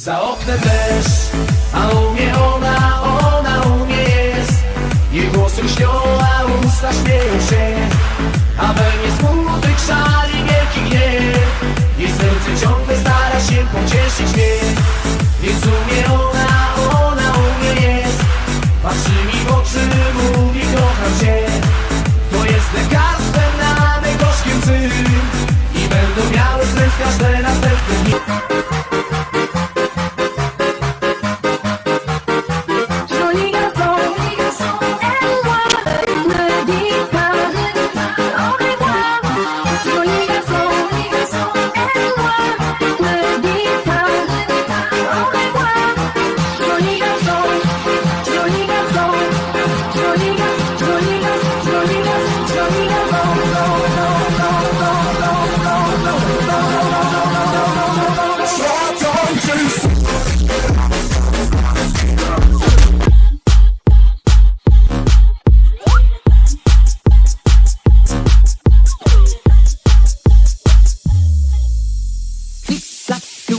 Za oknem deszcz, a u mnie ona, ona u mnie jest. Jej włosy lśnią, a usta śmieją się. A we mnie smutek szali wielki gniew Jej serce ciągle stara się pocieszyć mnie. Więc u mnie ona, ona u mnie jest. Patrzy mi w oczy, mówi kocham cię. To jest lekarstwem na gorzkie łzy I będą miały sens każde następne dni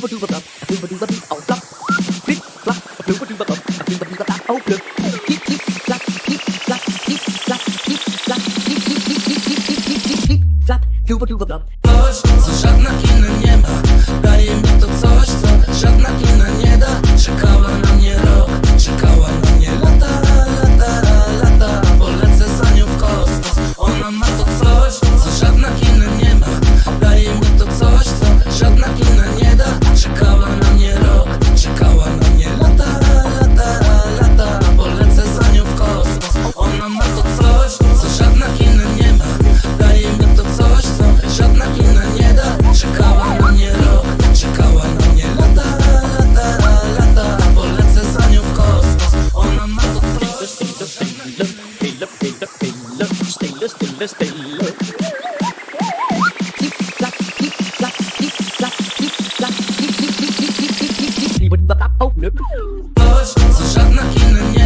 flew into the club, I flew into the club, oh flop, flip flop, I flew into the club, I flew into the club, oh flip, flip flip flop, flip flop, flip flop, flip flop, flip flip flip flip flip flip flip flip flop, flew into the club. Дождь зажат на меня. stille, stille, stille, pille, pille, pille, stille, stille, stille. Løp. Åh, så